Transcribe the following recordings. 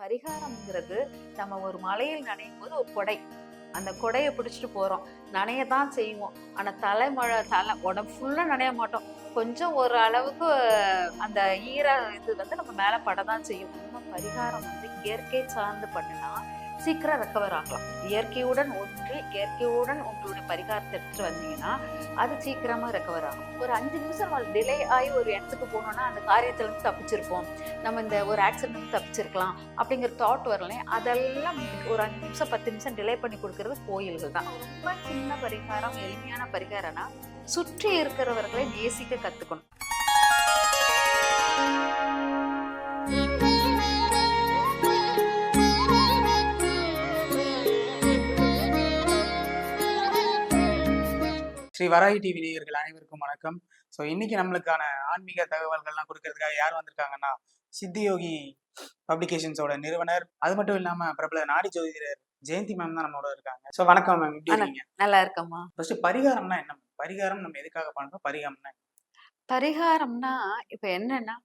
பரிகாரம்ங்கிறது நம்ம ஒரு மலையில் நனையும் போது ஒரு கொடை. அந்த கொடையை பிடிச்சிட்டு போகிறோம் நனைய தான் செய்வோம் ஆனால் தலைமழை தலை உடம்பு ஃபுல்லாக நனைய மாட்டோம். கொஞ்சம் ஒரு அளவுக்கு அந்த ஈர இது வந்து நம்ம மேலே பட தான் செய்யும். நம்ம பரிகாரம் வந்து இயற்கை சார்ந்து பண்ணினா சீக்கிரம் ரெக்கவர் ஆகலாம். இயற்கையுடன் ஒன்றி இயற்கையுடன் உங்களுடைய பரிகாரத்தை எடுத்துட்டு வந்தீங்கன்னா அது சீக்கிரமா ரெக்கவர் ஆகும். ஒரு அஞ்சு நிமிஷம் நம்ம டிலே ஆகி ஒரு இடத்துக்கு போனோம்னா அந்த காரியத்துல இருந்து தப்பிச்சிருப்போம். நம்ம இந்த ஒரு ஆக்சிடென்ட் தப்பிச்சிருக்கலாம். அப்படிங்கிற தாட் வரல அதெல்லாம் ஒரு அஞ்சு நிமிஷம் பத்து நிமிஷம் டிலே பண்ணி கொடுக்கறது கோயில்கள் தான். ரொம்ப சின்ன பரிகாரம் எளிமையான பரிகாரம்னா சுற்றி இருக்கிறவர்களை நேசிக்க கத்துக்கணும். ஸ்ரீ வராகி டிவி நேயர்கள் அனைவருக்கும் வணக்கம். ஸோ இன்னைக்கு நம்மளுக்கான ஆன்மீக தகவல்கள்லாம் கொடுக்கறதுக்காக யார் வந்திருக்காங்கன்னா சித்தியோகி பப்ளிகேஷன்ஸோட நிறுவனர். அது மட்டும் இல்லாம பிரபல நாடி ஜோதிடர் ஜெயந்தி மேம் தான் நம்மளோட இருக்காங்க. ஸோ வணக்கம் மேம் எப்படி இருக்கீங்க? நல்லா இருக்கம்மா. ஃபர்ஸ்ட் பரிகாரம்னா என்ன? பரிகாரம் நம்ம எதுக்காக பண்றோம் பரிகாரம்னா? பரிகாரம்னா இப்ப என்னன்னா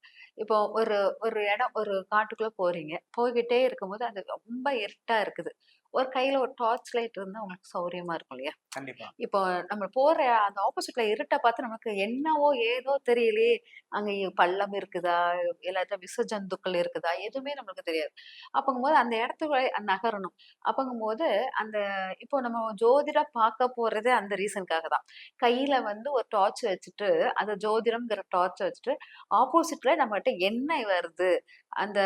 இப்போ ஒரு ஒரு இடம் ஒரு காட்டுக்குள்ள போறீங்க. போய்கிட்டே இருக்கும்போது அது ரொம்ப இருட்டா இருக்குது. ஒரு கையில ஒரு டார்ச் லைட் இருந்தா உங்களுக்கு சௌரியமா இருக்கும் இல்லையா? கண்டிப்பா. இப்போ நம்ம போற அந்த ஆப்போசிட்ல இருட்டை பார்த்து நமக்கு என்னவோ ஏதோ தெரியலையே. அங்க பள்ளம் இருக்குதா? இல்லாட்ட விஷ ஜந்துக்கள் இருக்குதா? எதுவுமே நம்மளுக்கு தெரியாது. அப்பங்கும்போது அந்த இடத்துக்கு நகரணும். அப்பங்கும்போது அந்த இப்போ நம்ம ஜோதிட பார்க்க போறதே அந்த ரீசனுக்காக தான். கையில வந்து ஒரு டார்ச் வச்சுட்டு அந்த ஜோதிடம்ங்கிற டார்ச் வச்சுட்டு ஆப்போசிட்ல நம்மகிட்ட என்ன வருது. அந்த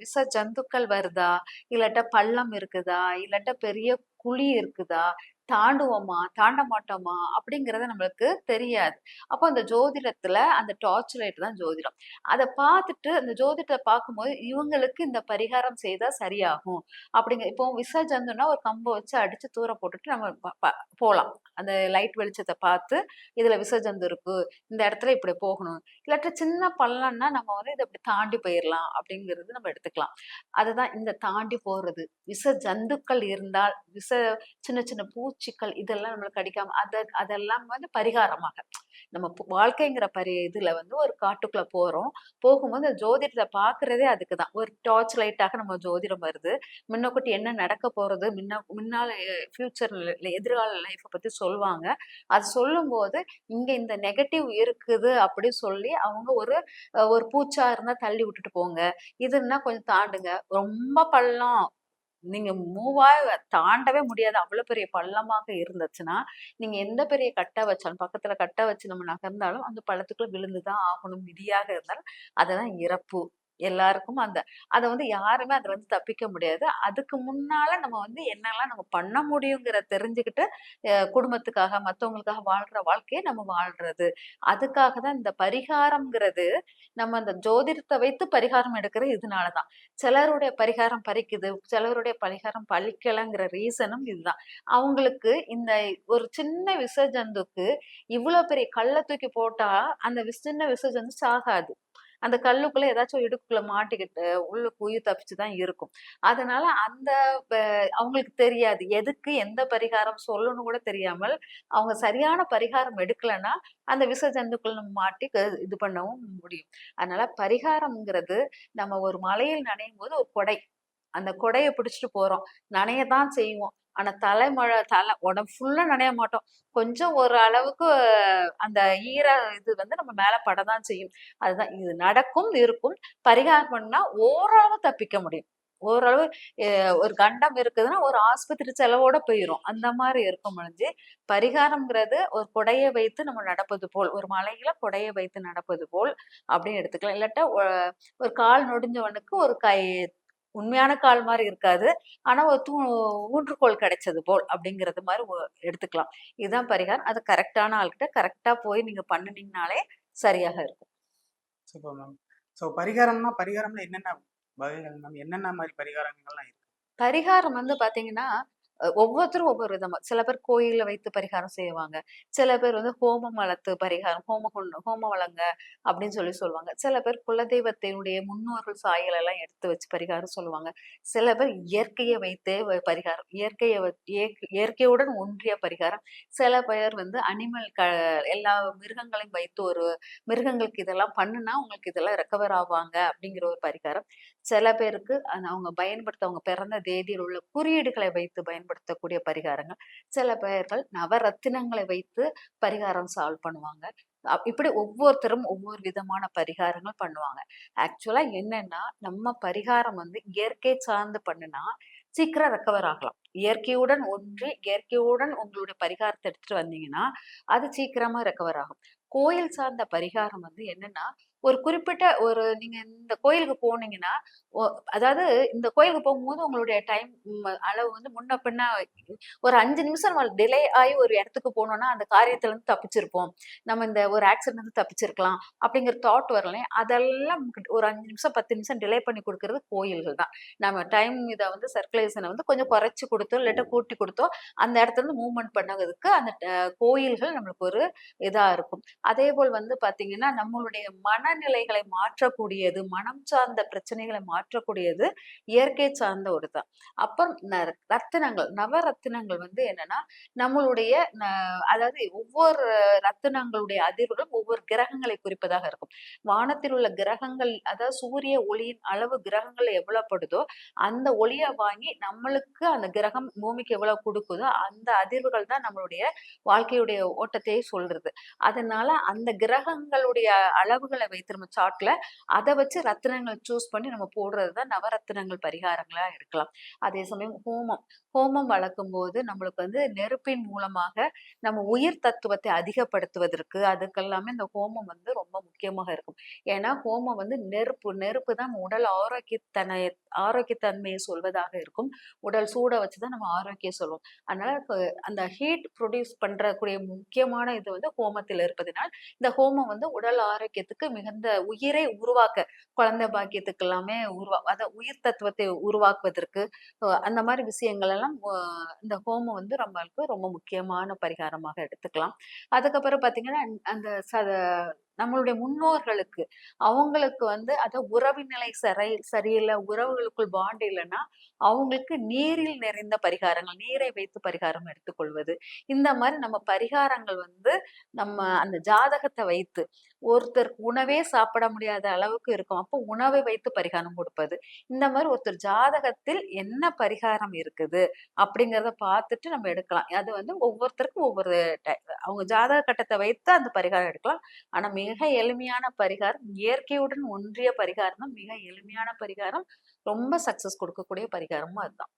விஷ ஜந்துக்கள் வருதா? இல்லாட்ட பள்ளம் இருக்குதா? இல்லாட்ட பெரிய குழி இருக்குதா? தாண்டுவோமா? தாண்ட மாட்டோமா? அப்படிங்கறது நம்மளுக்கு தெரியாது. அப்போ அந்த ஜோதிடத்துல அந்த டார்ச் லைட் தான் ஜோதிடம். அதை பார்த்துட்டு அந்த ஜோதிடத்தை பார்க்கும்போது இவங்களுக்கு இந்த பரிகாரம் செய்தால் சரியாகும். அப்படிங்க இப்போ விசர்ஜந்துன்னா ஒரு கம்பை வச்சு அடிச்சு தூர போட்டுட்டு நம்ம ப- ப- அந்த லைட் வெளிச்சத்தை பார்த்து இதுல விசர்ஜந்து இருக்கு இந்த இடத்துல இப்படி போகணும். இல்லாட்ட சின்ன பள்ளம்னா நம்ம வந்து இதை இப்படி தாண்டி போயிடலாம் அப்படிங்கிறது நம்ம எடுத்துக்கலாம். அதுதான் இந்த தாண்டி போறது. விஷ ஜந்துக்கள் இருந்தால் விஷ சின்ன சின்ன பூச்சிக்கள் இதெல்லாம் நம்மளுக்கு அடிக்காம அத அதெல்லாம் வந்து பரிகாரமாக. நம்ம வாழ்க்கைங்கிற பரி இதுல வந்து ஒரு காட்டுக்குள்ள போறோம். போகும்போது அந்த ஜோதிடத்தை பாக்குறதே அதுக்கு தான் ஒரு டார்ச் லைட்டாக நம்ம ஜோதிடம் வருது. முன்னக்கூட்டி என்ன நடக்க போறது? முன்ன முன்னால ஃபியூச்சர் எதிர்கால லைஃப்பை பத்தி சொல்லுவாங்க. அது சொல்லும்போது இங்க இந்த நெகட்டிவ் இருக்குது அப்படி சொல்லி அவங்க ஒரு ஒரு பூச்சா இருந்தா தள்ளி விட்டுட்டு போங்க. இதுன்னா கொஞ்சம் தாண்டுங்க. ரொம்ப பள்ளம். நீங்க மூவாக தாண்டவே முடியாது. அவ்வளவு பெரிய பள்ளமாக இருந்துச்சுன்னா நீங்க எந்த பெரிய கட்டை வச்சாலும் பக்கத்துல கட்டை வச்சு நம்ம நகர்ந்தாலும் அந்த பள்ளத்துக்குள்ள விழுந்துதான் ஆகணும். விதியாக இருந்தாலும் அதெல்லாம் இறப்பு. எல்லாருக்கும் அந்த அதை வந்து யாருமே அதை வந்து தப்பிக்க முடியாது. அதுக்கு முன்னால நம்ம வந்து என்னெல்லாம் நம்ம பண்ண முடியுங்கிற தெரிஞ்சுக்கிட்டு குடும்பத்துக்காக மற்றவங்களுக்காக வாழ்ற வாழ்க்கையை நம்ம வாழ்றது. அதுக்காக தான் இந்த பரிகாரம்ங்கிறது நம்ம அந்த ஜோதிடத்தை வைத்து பரிகாரம் எடுக்கிறது இதனாலதான் சிலருடைய பரிகாரம் பறிக்குது சிலருடைய பரிகாரம் பழிக்கலைங்கிற ரீசனும் இதுதான். அவங்களுக்கு இந்த ஒரு சின்ன விசர்ஜந்துக்கு இவ்வளவு பெரிய கல்லை தூக்கி போட்டா அந்த விஸ்- சின்ன விசர்ஜந்து சாகாது. அந்த கல்லுக்குள்ள ஏதாச்சும் இடுக்குள்ள மாட்டிக்கிட்டு உள்ள குயி தப்பிச்சு தான் இருக்கும். அதனால அந்த அவங்களுக்கு தெரியாது. எதுக்கு எந்த பரிகாரம் சொல்லணும் கூட தெரியாமல் அவங்க சரியான பரிகாரம் எடுக்கலைன்னா அந்த விச ஜந்துக்குள்ள நம்ம மாட்டி க- இது பண்ணவும் முடியும். அதனால பரிகாரம்ங்கிறது நம்ம ஒரு மலையில் நனையும் போது ஒரு கொடை. அந்த கொடையை பிடிச்சிட்டு போறோம். நனைய தான் செய்வோம். ஆனா தலைமழை தலை உடம்பு ஃபுல்லா நனைய மாட்டோம். கொஞ்சம் ஒரு அளவுக்கு அந்த ஈர இது வந்து நம்ம மேல படதான் செய்யும். அதுதான் இது நடக்கும் இருக்கும். பரிகாரம் பண்ணா ஓரளவு தப்பிக்க முடியும். ஓரளவு ஒரு கண்டம் இருக்குதுன்னா ஒரு ஆஸ்பத்திரி செலவோட போயிரும். அந்த மாதிரி இருக்கும் முடிஞ்சு பரிகாரம்ங்கிறது ஒரு கொடையை வைத்து நம்ம நடப்பது போல் ஒரு மலையில கொடையை வைத்து நடப்பது போல் அப்படின்னு எடுத்துக்கலாம். இல்லாட்டா ஒரு கால் நொடிஞ்சவனுக்கு ஒரு கை உண்மையான கால் மாதிரி இருக்காது. ஆனா ஒரு தூ ஊன்றுகோல் கிடைச்சது போல் அப்படிங்கறது மாதிரி எடுத்துக்கலாம். இதுதான் பரிகாரம். அது கரெக்டான ஆள்கிட்ட கரெக்டா போய் நீங்க பண்ணுனீங்கனாலே சரியாக இருக்கும். Super ma'am. ஸோ பரிகாரம்னா பரிகாரம்ல என்னென்ன வகைகள் மேம்? என்னென்ன மாதிரி பரிகாரங்கள்லாம் இருக்கு? பரிகாரம் வந்து பாத்தீங்கன்னா அஹ் ஒவ்வொருத்தரும் ஒவ்வொரு விதமா. சில பேர் கோயில்ல வைத்து பரிகாரம் செய்வாங்க. சில பேர் வந்து ஹோமம் வளர்த்து பரிகாரம் ஹோம ஹோம வளங்க அப்படின்னு சொல்லி சொல்லுவாங்க. சில பேர் குலதெய்வத்தினுடைய முன்னோர்கள் சாயல் எல்லாம் எடுத்து வச்சு பரிகாரம் சொல்லுவாங்க. சில பேர் இயற்கையை வைத்தே பரிகாரம். இயற்கையை வ- இயற்கை- இயற்கையுடன் ஒன்றிய பரிகாரம். சில பேர் வந்து அனிமல் க எல்லா மிருகங்களையும் வைத்து ஒரு மிருகங்களுக்கு இதெல்லாம் பண்ணுனா உங்களுக்கு இதெல்லாம் ரெக்கவர் ஆவாங்க அப்படிங்கிற ஒரு பரிகாரம். சில பேருக்கு அந்த அவங்க பயன்படுத்த அவங்க பிறந்த தேதியில் உள்ள குறியீடுகளை வைத்து பயன்படுத்தக்கூடிய பரிகாரங்கள். சில பேர்கள் நவரத்தினங்களை வைத்து பரிகாரம் சால்வ் பண்ணுவாங்க. அப்- இப்படி ஒவ்வொருத்தரும் ஒவ்வொரு விதமான பரிகாரங்கள் பண்ணுவாங்க. ஆக்சுவலா என்னன்னா நம்ம பரிகாரம் வந்து இயற்கை சார்ந்து பண்ணுனா சீக்கிரம் ரெக்கவர் ஆகலாம். இயற்கையுடன் ஒன்றி இயற்கையுடன் உங்களுடைய பரிகாரத்தை எடுத்துட்டு வந்தீங்கன்னா அது சீக்கிரமா ரெக்கவர் ஆகும். கோயில் சார்ந்த பரிகாரம் வந்து என்னன்னா ஒரு குறிப்பிட்ட ஒரு நீங்க இந்த கோயிலுக்கு போனீங்கன்னா அதாவது இந்த கோயிலுக்கு போகும்போது உங்களுடைய டைம் அளவு வந்து முன்ன பின்ன ஒரு அஞ்சு நிமிஷம் நம்ம டிலே ஆகி ஒரு இடத்துக்கு போனோம்னா அந்த காரியத்துல இருந்து தப்பிச்சிருப்போம். நம்ம இந்த ஒரு ஆக்சிடென்ட் வந்து தப்பிச்சிருக்கலாம் அப்படிங்கிற தாட் வரல அதெல்லாம் ஒரு அஞ்சு நிமிஷம் பத்து நிமிஷம் டிலே பண்ணி கொடுக்கறது கோயில்கள் தான். நம்ம டைம் இதை வந்து சர்க்குலேஷனை வந்து கொஞ்சம் குறைச்சி கொடுத்தோ இல்லாட்ட கூட்டி கொடுத்தோ அந்த இடத்துல இருந்து மூவ்மெண்ட் பண்ணதுக்கு அந்த கோயில்கள் நம்மளுக்கு ஒரு இதா இருக்கும். அதே போல் வந்து பாத்தீங்கன்னா நம்மளுடைய மன மனநிலைகளை மாற்றக்கூடியது மனம் சார்ந்த பிரச்சனைகளை மாற்றக்கூடியது இயற்கை சார்ந்த ஒரு தான் அப்புறம் ந- ரத்தினங்கள் நவரத்தினங்கள் வந்து என்னன்னா நம்மளுடைய அதாவது ஒவ்வொரு ரத்தினங்களுடைய அதிர்வுகளும் ஒவ்வொரு கிரகங்களை குறிப்பதாக இருக்கும். வானத்தில் உள்ள கிரகங்கள் அதாவது சூரிய ஒளியின் அளவு கிரகங்கள் எவ்வளவு படுதோ அந்த ஒளியை வாங்கி நம்மளுக்கு அந்த கிரகம் பூமிக்கு எவ்வளவு கொடுக்குதோ அந்த அதிர்வுகள் தான் நம்மளுடைய வாழ்க்கையுடைய ஓட்டத்தையே சொல்றது. அதனால அந்த கிரகங்களுடைய அளவுகளை வைத்து சாட்ல சார்ட்ல அதை வச்சு ரத்தினங்கள் சூஸ் பண்ணி நம்ம போடுறது தான் நவரத்தினங்கள் பரிகாரங்களா இருக்கலாம். அதே சமயம் ஹோமம். ஹோமம் வளர்க்கும் போது நம்மளுக்கு வந்து நெருப்பின் மூலமாக நம்ம உயிர் தத்துவத்தை அதிகப்படுத்துவதற்கு அதுக்கெல்லாமே இந்த ஹோமம் வந்து ரொம்ப முக்கியமாக இருக்கும். ஏன்னா ஹோமம் வந்து நெருப்பு நெருப்பு தான் நம்ம உடல் ஆரோக்கியத்தனை ஆரோக்கியத்தன்மையை சொல்வதாக இருக்கும். உடல் சூட வச்சுதான் நம்ம ஆரோக்கியம் சொல்லுவோம் அதனால அந்த ஹீட் ப்ரொடியூஸ் பண்றக்கூடிய முக்கியமான இது வந்து ஹோமத்தில் இருப்பதனால் இந்த ஹோமம் வந்து உடல் ஆரோக்கியத்துக்கு மிக மிகுந்த உயிரை உருவாக்க குழந்தை பாக்கியத்துக்கு எல்லாமே உருவா அத உயிர் தத்துவத்தை உருவாக்குவதற்கு அந்த மாதிரி விஷயங்கள் எல்லாம் இந்த ஹோமம் வந்து நம்மளுக்கு ரொம்ப முக்கியமான பரிகாரமாக எடுத்துக்கலாம். அதுக்கப்புறம் பாத்தீங்கன்னா அந்த சத நம்மளுடைய முன்னோர்களுக்கு. அவங்களுக்கு வந்து அது உறவின் நிலை சரி சரியில்லை உறவுகளுக்குள் பாண்ட் இல்லைன்னா அவங்களுக்கு நீரில் நிறைந்த பரிகாரங்கள் நீரை வைத்து பரிகாரம் எடுத்துக்கொள்வது. இந்த மாதிரி நம்ம பரிகாரங்கள் வந்து நம்ம அந்த ஜாதகத்தை வைத்து ஒருத்தருக்கு உணவே சாப்பிட முடியாத அளவுக்கு இருக்கும். அப்போ உணவை வைத்து பரிகாரம் கொடுப்பது. இந்த மாதிரி ஒருத்தர் ஜாதகத்தில் என்ன பரிகாரம் இருக்குது அப்படிங்கிறத பார்த்துட்டு நம்ம எடுக்கலாம். அது வந்து ஒவ்வொருத்தருக்கும் ஒவ்வொரு அவங்க ஜாதக கட்டத்தை வைத்து அந்த பரிகாரம் எடுக்கலாம். ஆனால் மிக எளிமையான பரிகாரம் இயற்கையுடன் ஒன்றிய பரிகாரம் தான் மிக எளிமையான பரிகாரம் ரொம்ப சக்சஸ் கொடுக்கக்கூடிய பரிகாரமும் அதுதான்.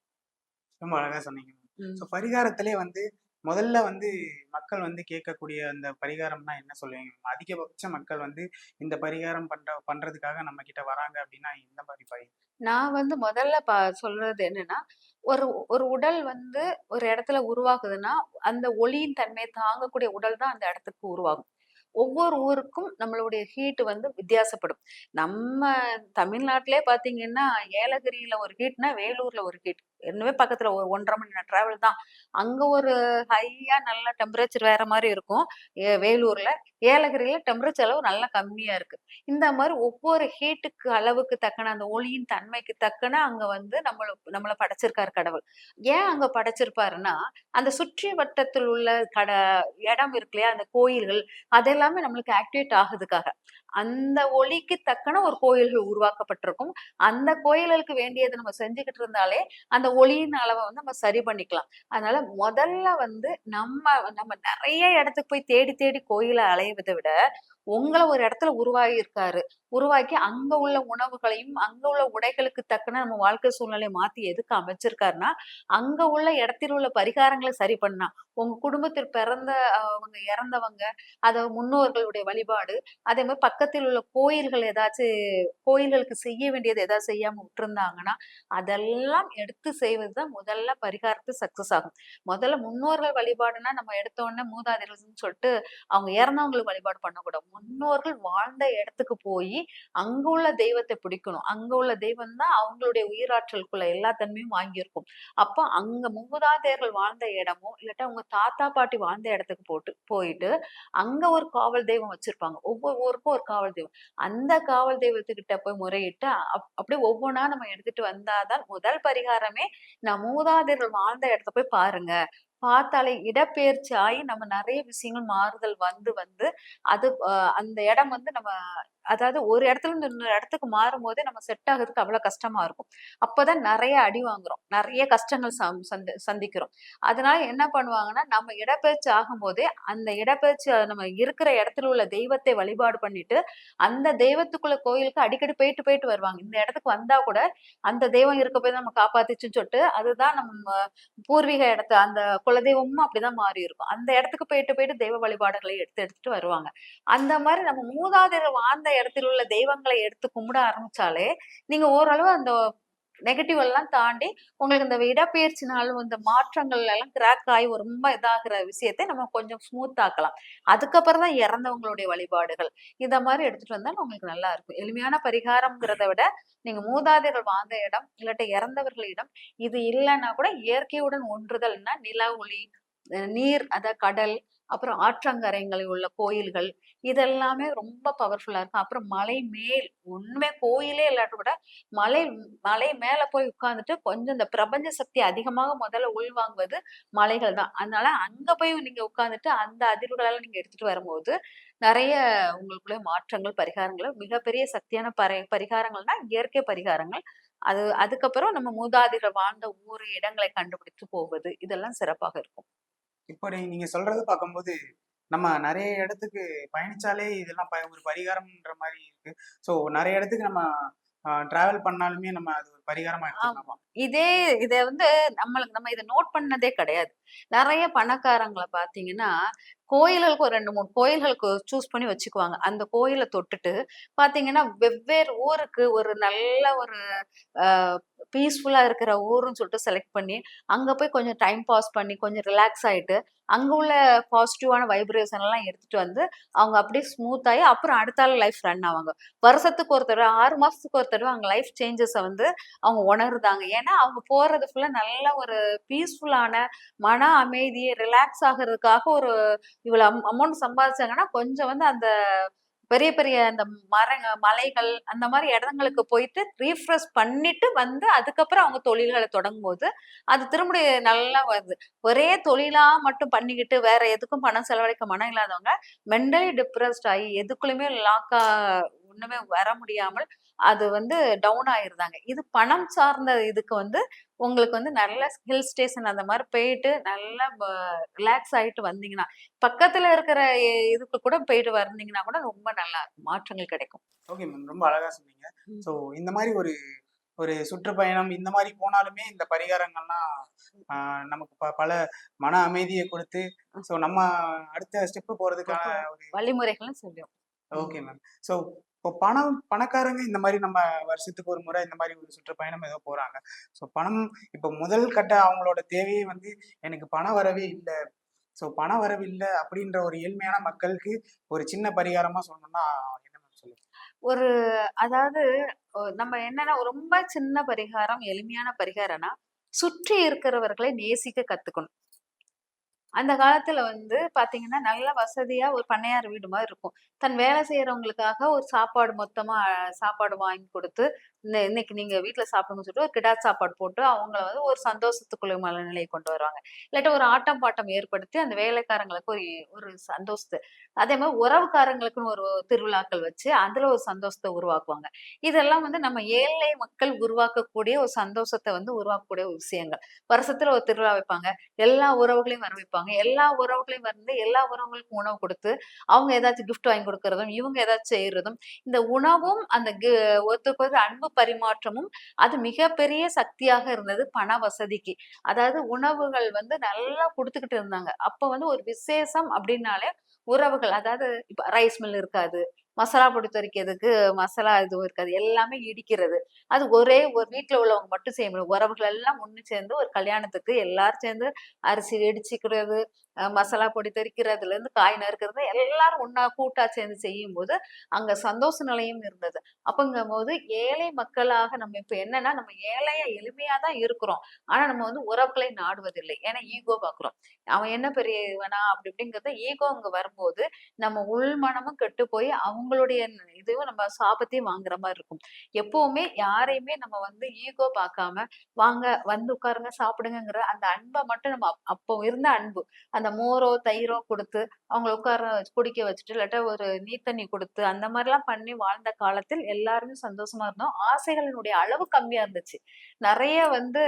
ரொம்ப அழகா சொன்னீங்க. ஸோ பரிகாரத்திலே வந்து முதல்ல வந்து மக்கள் வந்து கேட்கக்கூடிய அந்த பரிகாரம்னா என்ன சொல்லுவீங்க? அதிகபட்ச மக்கள் வந்து இந்த பரிகாரம் பண்ற பண்றதுக்காக நம்ம கிட்ட வராங்க அப்படின்னா இந்த மாதிரி பரி? நான் வந்து முதல்ல பா சொல்றது என்னன்னா ஒரு ஒரு உடல் வந்து ஒரு இடத்துல உருவாகுதுன்னா அந்த ஒளியின் தன்மையை தாங்கக்கூடிய உடல் தான் அந்த இடத்துக்கு உருவாகும். ஒவ்வொரு ஊருக்கும் நம்மளுடைய ஹீட் வந்து வித்தியாசப்படும். நம்ம தமிழ்நாட்டிலே பார்த்தீங்கன்னா ஏலகிரியில் ஒரு ஹீட்னா வேலூரில் ஒரு ஹீட் என்னவே பக்கத்துல ஒரு ஒன்றரை மணி நேரம் டிராவல் தான். அங்க ஒரு ஹையா நல்ல டெம்பரேச்சர் வேற மாதிரி இருக்கும். வேலூர்ல. ஏலகிரியில டெம்பரேச்சர் அளவு நல்லா கம்மியா இருக்கு. இந்த மாதிரி ஒவ்வொரு ஹீட்டுக்கு அளவுக்கு தக்கன அந்த ஒளியின் தன்மைக்கு தக்கன அங்க வந்து நம்மள நம்மள படைச்சிருக்காரு கடவுள். ஏன் அங்க படைச்சிருப்பாருன்னா அந்த சுற்றி வட்டத்தில் உள்ள கட இடம் இருக்கு இல்லையா அந்த கோயில்கள் அதெல்லாமே நம்மளுக்கு ஆக்டிவேட் ஆகுதுக்காக. அந்த ஒளிக்கு தக்கன ஒரு கோயில்கள் உருவாக்கப்பட்டிருக்கும். அந்த கோயில்களுக்கு வேண்டியதை நம்ம செஞ்சுக்கிட்டு இருந்தாலே அந்த ஒளியின் அளவை வந்து நம்ம சரி பண்ணிக்கலாம். அதனால முதல்ல வந்து நம்ம நம்ம நிறைய இடத்துக்கு போய் தேடி தேடி கோயிலை அலைவதை விட உங்களை ஒரு இடத்துல உருவாகி இருக்காரு. உருவாக்கி அங்க உள்ள உணவுகளையும் அங்க உள்ள உடைகளுக்கு தக்கன நம்ம வாழ்க்கை சூழ்நிலையை மாத்தி எதுக்கு அமைச்சிருக்காருன்னா அங்க உள்ள இடத்தில் உள்ள பரிகாரங்களை சரி பண்ணா. உங்க குடும்பத்தில் பிறந்த அவங்க இறந்தவங்க அத முன்னோர்களுடைய வழிபாடு அதே மாதிரி பக்கத்தில் உள்ள கோயில்கள் ஏதாச்சும் கோயில்களுக்கு செய்ய வேண்டியது ஏதாவது செய்யாம விட்டுருந்தாங்கன்னா அதெல்லாம் எடுத்து செய்வது தான் முதல்ல பரிகாரத்து சக்சஸ் ஆகும். முதல்ல முன்னோர்கள் வழிபாடுனா நம்ம எடுத்த உடனே மூதாதையர்கள்னு சொல்லிட்டு அவங்க இறந்தவங்களுக்கு வழிபாடு பண்ணக்கூடாது. முன்னோர்கள் வாழ்ந்த இடத்துக்கு போய் அங்க உள்ள தெய்வத்தை பிடிக்கணும். அங்க உள்ள தெய்வம் தான் அவங்களுடைய உயிராற்றலுக்குள்ள எல்லா தன்மையும் வாங்கியிருக்கும். அப்போ அங்க மூதாதையர்கள் வாழ்ந்த இடமோ இல்லாட்டா உங்க தாத்தா பாட்டி வாழ்ந்த இடத்துக்கு போட்டு போயிட்டு அங்க ஒரு காவல் தெய்வம் வச்சிருப்பாங்க. ஒவ்வொரு ஊருக்கும் ஒரு காவல் தெய்வம். அந்த காவல் தெய்வத்துக்கிட்ட போய் முறையிட்டு அப்- அப்படியே ஒவ்வொன்றா நம்ம எடுத்துட்டு வந்தாதான் முதல் பரிகாரமே நான் மூதாதையர்கள் வாழ்ந்த இடத்த போய் பாருங்க. பார்த்தாலே இடப்பெயர்ச்சி ஆகி நம்ம நிறைய விஷயங்கள் மாறுதல் வந்து வந்து அது அந்த இடம் வந்து நம்ம அதாவது ஒரு இடத்துல இருந்து இன்னொரு இடத்துக்கு மாறும் போதே நம்ம செட் ஆகுறதுக்கு அவ்வளவு கஷ்டமா இருக்கும். அப்பதான் நிறைய அடி வாங்குறோம். நிறைய கஷ்டங்கள் சந்தி- சந்திக்கிறோம். அதனால என்ன பண்ணுவாங்கன்னா நம்ம இடப்பெயர்ச்சி ஆகும்போதே அந்த இடப்பெயர்ச்சி நம்ம இருக்கிற இடத்துல உள்ள தெய்வத்தை வழிபாடு பண்ணிட்டு அந்த தெய்வத்துக்குள்ள கோயிலுக்கு அடிக்கடி போயிட்டு போயிட்டு வருவாங்க. இந்த இடத்துக்கு வந்தா கூட அந்த தெய்வம் இருக்க போய் நம்ம காப்பாத்திச்சுன்னு சொல்லிட்டு அதுதான் நம்ம பூர்வீக இடத்து அந்த குலதெய்வமும் அப்படிதான் மாறி இருக்கும். அந்த இடத்துக்கு போயிட்டு போயிட்டு தெய்வ வழிபாடுகளை எடுத்து எடுத்துட்டு வருவாங்க. அந்த மாதிரி நம்ம மூதாதையர் வாழ்ந்த இடத்தில் உள்ள தெய்வங்களை எடுத்து கும்பிட ஆரம்பிச்சாலே நீங்க ஓரளவு அந்த நெகட்டிவ் எல்லாம் தாண்டி உங்களுக்கு இந்த இடப்பெயர்ச்சினாலும் இந்த மாற்றங்கள் எல்லாம் கிராக் ஆகி ரொம்ப இதாகிற விஷயத்தை நம்ம கொஞ்சம் ஸ்மூத் ஆக்கலாம். அதுக்கப்புறம் தான் இறந்தவங்களுடைய வழிபாடுகள். இந்த மாதிரி எடுத்துட்டு வந்தால் உங்களுக்கு நல்லா இருக்கும். எளிமையான பரிகாரம்ங்கிறத விட நீங்க மூதாதையர்கள் வாழ்ந்த இடம் இல்லாட்டி இறந்தவர்களிடம் இது இல்லைன்னா கூட இயற்கையுடன் ஒன்றுதல்னா நில ஒளி நீர் அத கடல் அப்புறம் ஆற்றங்கரைங்களில் உள்ள கோயில்கள் இதெல்லாமே ரொம்ப பவர்ஃபுல்லாக இருக்கும். அப்புறம் மலை மேல் ஒன்றுமே கோயிலே இல்லாட்டும் கூட மலை மலை மேலே போய் உட்காந்துட்டு கொஞ்சம் இந்த பிரபஞ்ச சக்தி அதிகமாக முதல்ல உள்வாங்குவது மலைகள் தான். அதனால அங்கே போய் நீங்கள் உட்காந்துட்டு அந்த அதிர்வுகளெல்லாம் நீங்கள் எடுத்துகிட்டு வரும்போது நிறைய உங்களுக்குள்ளே மாற்றங்கள் பரிகாரங்கள் மிகப்பெரிய சக்தியான பரி பரிகாரங்கள்னா இயற்கை பரிகாரங்கள். அது அதுக்கப்புறம் நம்ம மூதாதிகள் வாழ்ந்த ஊர் இடங்களை கண்டுபிடித்து போவது இதெல்லாம் சிறப்பாக இருக்கும். இப்போ நீ- நீங்க சொல்றத பார்க்கும்போது நம்ம நிறைய இடத்துக்கு பயணிச்சாலே இதெல்லாம் ப- ஒரு பரிகாரம்ன்ற மாதிரி இருக்கு. ஸோ நிறைய இடத்துக்கு நம்ம டிராவல் பண்ணாலுமே நம்ம அது ஒரு பரிகாரமா எடுத்துக்கலாம்? இதே இத வந்து நம்மளுக்கு நம்ம இதை நோட் பண்ணதே கிடையாது. நிறைய பணக்காரங்களை பாத்தீங்கன்னா கோயில்களுக்கு ஒரு ரெண்டு மூணு கோயில்களுக்கு சூஸ் பண்ணி வச்சுக்குவாங்க. அந்த கோயிலை தொட்டுட்டு பாத்தீங்கன்னா வெவ்வேறு ஊருக்கு ஒரு நல்ல ஒரு பீஸ்ஃபுல்லாக இருக்கிற ஊருன்னு சொல்லிட்டு செலக்ட் பண்ணி அங்கே போய் கொஞ்சம் டைம் பாஸ் பண்ணி கொஞ்சம் ரிலாக்ஸ் ஆகிட்டு அங்கே உள்ள பாசிட்டிவான வைப்ரேஷன் எல்லாம் எடுத்துட்டு வந்து அவங்க அப்படியே ஸ்மூத் ஆகி அப்புறம் அடுத்த லைஃப் ரன் ஆவாங்க. வருஷத்துக்கு ஒரு தடவை ஆறு மாதத்துக்கு ஒரு தடவை அவங்க லைஃப் சேஞ்சஸை வந்து அவங்க உணருதாங்க ஏன்னா அவங்க போகிறது ஃபுல்லாக நல்ல ஒரு பீஸ்ஃபுல்லான மன அமைதியை ரிலாக்ஸ் ஆகுறதுக்காக ஒரு இவ்வளோ அமௌண்ட் சம்பாதிச்சாங்கன்னா கொஞ்சம் வந்து அந்த பெரிய பெரிய அந்த மரங்க மலைகள் அந்த மாதிரி இடங்களுக்கு போயிட்டு ரீஃப்ரெஷ் பண்ணிட்டு வந்து அதுக்கப்புறம் அவங்க தொழில்களை தொடங்கும் போது அது திரும்ப நல்லா வருது. ஒரே தொழிலா மட்டும் பண்ணிக்கிட்டு வேற எதுக்கும் பணம் செலவழிக்க மனம் இல்லாதவங்க மென்டலி டிப்ரெஸ்ட் ஆகி எதுக்குள்ளுமே லாக்கா ஒண்ணுமே வர முடியாமல் அது வந்து டவுன் ஆயிருந்தாங்க. இது பணம் சார்ந்த இதுக்கு வந்து உங்களுக்கு வந்து நல்ல ஹில் ஸ்டேஷன் அந்த மாதிரி போயிட்டு நல்லா ரிலாக்ஸ் ஆயிட்டு வந்தீங்கன்னா பக்கத்துல இருக்கிற இதுக்கு கூட போயிட்டு வந்தீங்கன்னா கூட ரொம்ப நல்லா இருக்கும். மாற்றங்கள் கிடைக்கும். Okay ma'am. ரொம்ப அழகா சொன்னீங்க. ஸோ இந்த மாதிரி ஒரு ஒரு சுற்றுப்பயணம் இந்த மாதிரி போனாலுமே இந்த பரிகாரங்கள்லாம் நமக்கு ப- பல மன அமைதியை கொடுத்து ஸோ நம்ம அடுத்த ஸ்டெப்பு போறதுக்கான ஒரு வழிமுறைகள்னு சொல்லுவோம் ஓகே மேம். ஸோ இப்போ பணம் பணக்காரங்க இந்த மாதிரி நம்ம வருஷத்துக்கு ஒரு முறை இந்த மாதிரி ஒரு சுற்றுப்பயணம் ஏதோ போறாங்க. ஸோ பணம் இப்போ முதல் கட்ட அவங்களோட தேவையே வந்து எனக்கு பண வரவே இல்லை. ஸோ பண வரவு இல்லை அப்படின்ற ஒரு ஏழ்மையான மக்களுக்கு ஒரு சின்ன பரிகாரமா சொல்லணும்னா என்ன மேம் ஒரு அதாவது நம்ம என்னன்னா ரொம்ப சின்ன பரிகாரம் எளிமையான பரிகாரம்னா சுற்றி இருக்கிறவர்களை நேசிக்க கத்துக்கணும். அந்த காலத்துல வந்து பாத்தீங்கன்னா நல்ல வசதியா ஒரு பண்ணையார் வீடு மாதிரி இருக்கும். தன் வேலை செய்யறவங்களுக்காக ஒரு சாப்பாடு மொத்தமா சாப்பாடு வாங்கி கொடுத்து இன்னைக்கு நீங்க வீட்டுல சாப்பிடுங்கன்னு சொல்லிட்டு ஒரு கிடாத் சாப்பாடு போட்டு அவங்கள வந்து ஒரு சந்தோஷத்துக்குள்ள மனநிலையை கொண்டு வருவாங்க. இல்லாட்டி ஒரு ஆட்டம் பாட்டம் ஏற்படுத்தி அந்த வேலைக்காரங்களுக்கு ஒரு ஒரு சந்தோஷத்தை அதே மாதிரி உறவுக்காரங்களுக்குன்னு ஒரு திருவிழாக்கள் வச்சு அதுல ஒரு சந்தோஷத்தை உருவாக்குவாங்க. இதெல்லாம் வந்து நம்ம ஏழை மக்கள் உருவாக்கக்கூடிய ஒரு சந்தோஷத்தை வந்து உருவாக்கக்கூடிய ஒரு விஷயங்கள். வருஷத்துல ஒரு திருவிழா வைப்பாங்க எல்லா உறவுகளையும் வர வைப்பாங்க எல்லா உறவுகளையும் வந்து எல்லா உறவுகளுக்கும் உணவு கொடுத்து அவங்க ஏதாச்சும் கிஃப்ட் வாங்கி கொடுக்கறதும் இவங்க ஏதாச்சும் செய்யறதும் இந்த உணவும் அந்த ஒருத்தருக்கு அன்பு பரிமாற்றமும் அது மிகப்பெரிய சக்தியாக இருந்தது பண வசதிக்கு. அதாவது உணவுகள் வந்து நல்லா கொடுத்துக்கிட்டு இருந்தாங்க. அப்ப வந்து ஒரு விசேஷம் அப்படின்னாலே உறவுகள் அதாவது இப்போ ரைஸ் மில் இருக்காது மசாலா பொடி துவைக்கிறதுக்கு மசாலா இதுவும் இருக்காது. எல்லாமே இடிக்கிறது. அது ஒரே ஒரு வீட்டில் உள்ளவங்க மட்டும் செய்ய முடியும் உறவுகள் எல்லாம் ஒன்று சேர்ந்து ஒரு கல்யாணத்துக்கு எல்லாரும் சேர்ந்து அரிசி இடிச்சிக்கிறது மசாலா பொடி தெறிக்கிறதுல இருந்து காய் நறுக்கிறது எல்லாரும் ஒன்றா கூட்டா சேர்ந்து செய்யும் போது அங்க சந்தோஷ நிலையும் இருந்தது. அப்பங்கும் போது ஏழை மக்களாக நம்ம இப்ப என்னன்னா நம்ம ஏழையா எளிமையா தான் இருக்கிறோம். ஆனா நம்ம வந்து உறவுகளை நாடுவதில்லை. ஏன்னா ஈகோ பாக்குறோம். அவன் என்ன பெரியவனா? அப்படி இப்படிங்கிறத ஈகோ அங்க வரும்போது நம்ம உள் மனமும் கெட்டு போய் அவங்க அவங்களுடைய இதுவும் நம்ம சாபத்தையும் வாங்குற மாதிரி இருக்கும். எப்பவுமே யாரையுமே நம்ம வந்து ஈகோ பார்க்காம வாங்க வந்து உட்காருங்க சாப்பிடுங்கங்கிற அந்த அன்பை மட்டும் நம்ம அப்போ இருந்த அன்பு. அந்த மோரோ தயிரோ கொடுத்து அவங்கள உட்கார வச்சு குடிக்க வச்சுட்டு இல்லாட்டா ஒரு நீர் தண்ணி கொடுத்து அந்த மாதிரிலாம் பண்ணி வாழ்ந்த காலத்தில் எல்லாருமே சந்தோஷமா இருந்தோம். ஆசைகளினுடைய அளவு கம்மியா இருந்துச்சு. நிறைய வந்து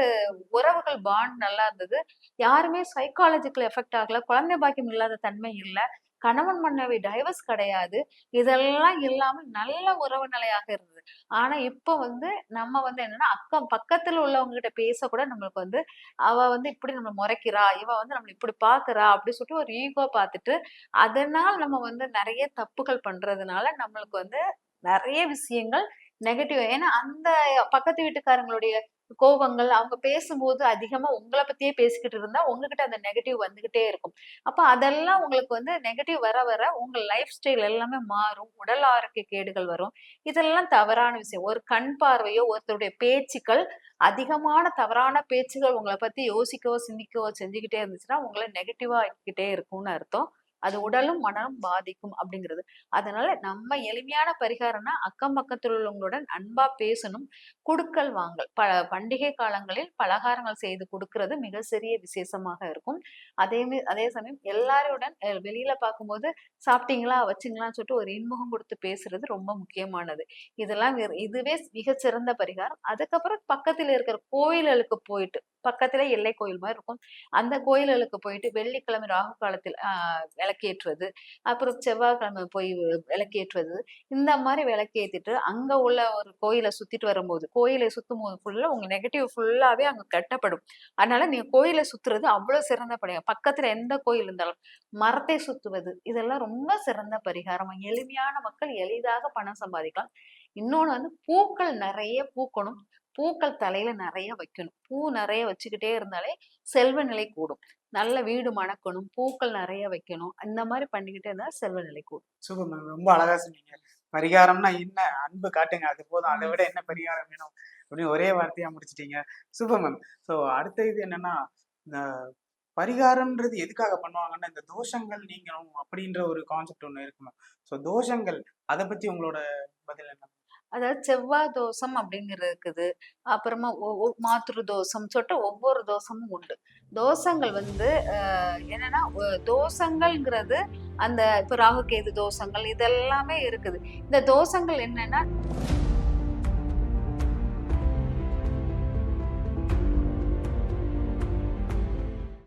உறவுகள் பாண்ட் நல்லா இருந்தது. யாருமே சைக்காலஜிக்கல் எஃபெக்ட் ஆகல. குழந்தை பாக்கியம் இல்லாத தன்மை இல்லை. கணவன் மனைவி டைவர்ஸ் கிடையாது. இதெல்லாம் இல்லாம நல்ல உறவு நிலையாக இருந்தது. ஆனா இப்ப வந்து நம்ம வந்து என்னன்னா அக்கம் பக்கத்துல உள்ளவங்க கிட்ட பேச கூட நம்மளுக்கு வந்து அவ வந்து இப்படி நம்ம முறைக்கிறா இவ வந்து நம்மளை இப்படி பாக்குறா அப்படின்னு சொல்லிட்டு ஒரு ஈகோ பார்த்துட்டு அதனால் நம்ம வந்து நிறைய தப்புகள் பண்றதுனால நம்மளுக்கு வந்து நிறைய விஷயங்கள் நெகட்டிவ் ஏன்னா அந்த பக்கத்து வீட்டுக்காரங்களுடைய கோபங்கள் அவங்க பேசும்போது அதிகமா உங்களை பத்தியே பேசிக்கிட்டு இருந்தா உங்ககிட்ட அந்த நெகட்டிவ் வந்துகிட்டே இருக்கும். அப்ப அதெல்லாம் உங்களுக்கு வந்து நெகட்டிவ் வர வர உங்க லைஃப் ஸ்டைல் எல்லாமே மாறும். உடல் ஆரோக்கிய கேடுகள் வரும். இதெல்லாம் தவறான விஷயம். ஒரு கண் பார்வையோ ஒருத்தருடைய பேச்சுக்கள் அதிகமான தவறான பேச்சுகள் உங்களை பத்தி யோசிக்கவோ சிந்திக்கவோ செஞ்சுக்கிட்டே இருந்துச்சுன்னா உங்களை நெகட்டிவா ஆக்கிக்கிட்டே இருக்கும்னு அர்த்தம். அது உடலும் மனமும் பாதிக்கும் அப்படிங்கிறது. அதனால நம்ம எளிமையான பரிகாரம்னா அக்கம் பக்கத்தில் உள்ளவங்களுடன் அன்பா பேசணும். குடுக்கல் வாங்கல். ப பண்டிகை காலங்களில் பலகாரங்கள் செய்து கொடுக்கறது மிக சிறிய விசேஷமாக இருக்கும். அதே அதே சமயம் எல்லாருடன் வெளியில பார்க்கும்போது சாப்பிட்டீங்களா? வச்சிங்களான்னு சொல்லிட்டு ஒரு இன்முகம் கொடுத்து பேசுறது ரொம்ப முக்கியமானது. இதெல்லாம் இதுவே மிகச்சிறந்த பரிகாரம். அதுக்கப்புறம் பக்கத்தில் இருக்கிற கோயில்களுக்கு போயிட்டு பக்கத்துல எல்லை கோயில் மாதிரி இருக்கும். அந்த கோயில்களுக்கு போயிட்டு வெள்ளிக்கிழமை ராகு காலத்தில் ஆஹ் விளக்கேற்றுவது. அப்புறம் செவ்வாய்க்கிழமை போய் விளக்கேற்றுவது. இந்த மாதிரி விளக்கேத்திட்டு அங்க உள்ள ஒரு கோயிலை சுத்திட்டு வரும்போது கோயிலை சுத்தும் போது ஃபுல்லா உங்க நெகட்டிவ் ஃபுல்லாவே அங்க கட்டப்படும். அதனால நீங்க கோயிலை சுத்துறது அவ்வளவு சிறந்த பரிகாரம். பக்கத்துல எந்த கோயில் இருந்தாலும் மரத்தை சுத்துவது இதெல்லாம் ரொம்ப சிறந்த பரிகாரம். எளிமையான மக்கள் எளிதாக பணம் சம்பாதிக்கலாம். இன்னொன்னு வந்து பூக்கள் நிறைய பூக்கணும். பூக்கள் தலையில நிறைய வைக்கணும். பூ நிறைய வச்சுக்கிட்டே இருந்தாலே செல்வ நிலை கூடும். நல்ல வீடு மணக்கணும் பூக்கள் நிறைய வைக்கணும். இந்த மாதிரி பண்ணிக்கிட்டே இருந்தா செல்வ நிலை கூடும். Super ma'am. ரொம்ப அழகா சொன்னீங்க. பரிகாரம்னா என்ன? அன்பு காட்டுங்க. அது போதும். அதை விட என்ன பரிகாரம் வேணும்? அப்படின்னு ஒரே வார்த்தையா முடிச்சிட்டீங்க. Super ma'am. ஸோ அடுத்த இது என்னன்னா இந்த பரிகாரம்ன்றது எதுக்காக பண்ணுவாங்கன்னா இந்த தோஷங்கள் நீங்களும் அப்படின்ற ஒரு கான்செப்ட் ஒன்று இருக்கு மேம். ஸோ தோஷங்கள் அதை பத்தி உங்களோட பதில் என்ன அதாவது செவ்வாய் தோசம் அப்படிங்கிறது இருக்குது. அப்புறமா ஒ- தோசம் சொல்லிட்டு ஒவ்வொரு தோசமும் உண்டு. தோசங்கள் வந்து என்னன்னா தோசங்கள்ங்கிறது அந்த இப்போ ராகு கேது இதெல்லாமே இருக்குது. இந்த தோசங்கள் என்னன்னா